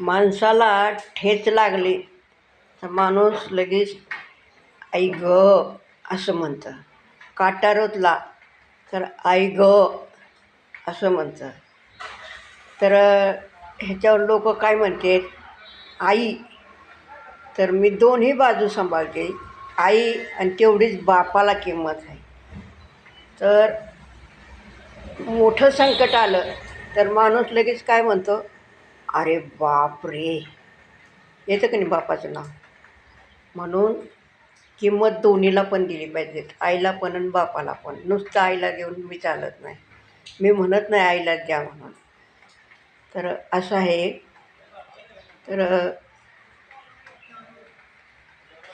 माणसाला ठेच लागली. तर माणूस लगेच आई ग असं म्हणतं. काटा रुतला तर आई ग असं म्हणतं. तर ह्याच्यावर लोक काय म्हणतात आई तर मी दोन्ही बाजू सांभाळते. आई आणि तेवढीच बापाला किंमत आहे. तर मोठं संकट आलं तर माणूस लगेच काय म्हणतो अरे बापरे येतं का नाही बापाचं नाव? म्हणून किंमत दोन्हीला पण दिली पाहिजे आईला पण आणि बापाला पण. नुसतं आईला देऊन मी चालत नाही. मी म्हणत नाही आईलाच द्या म्हणून. तर असं आहे. तर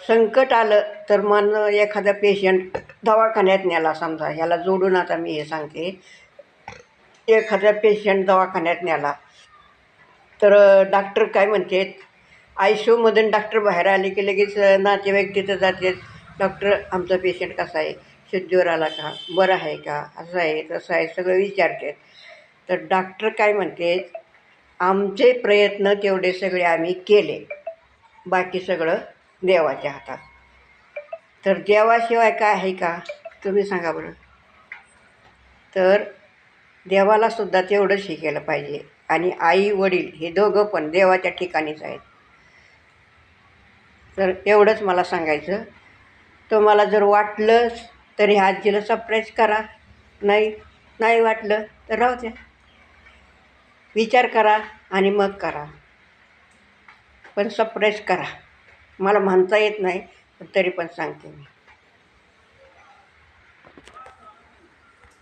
संकट आलं तर मन एखादा पेशंट दवाखान्यात न्याला समजा. ह्याला जोडून आता मी हे सांगते. एखादा पेशंट दवाखान्यात न्याला तर डॉक्टर काय म्हणतात? आय सी यूमधून डॉक्टर बाहेर आले की लगेच नातेवाईक तिथं जाते डॉक्टर आमचा पेशंट कसा आहे? शुद्धीवर आला का? बरं आहे का? असं आहे तसं आहे सगळं विचारतात. तर डॉक्टर काय म्हणतात? आमचे प्रयत्न तेवढे सगळे आम्ही केले. बाकी सगळं देवाच्या हातात. तर देवाशिवाय काय आहे का? तुम्ही सांगा बरं. तर देवालासुद्धा तेवढं तेवढंच हे केलं पाहिजे. आणि आई वडील हे दोघं पण देवाच्या ठिकाणीच आहेत. तर एवढंच मला सांगायचं. तुम्हाला जर वाटलंच तर ह्या आजीला सरप्राईज करा. नाही नाही वाटलं तर राहू द्या. विचार करा आणि मग करा. पण सरप्राईज करा. मला म्हणता येत नाही पण तरी पण सांगते मी.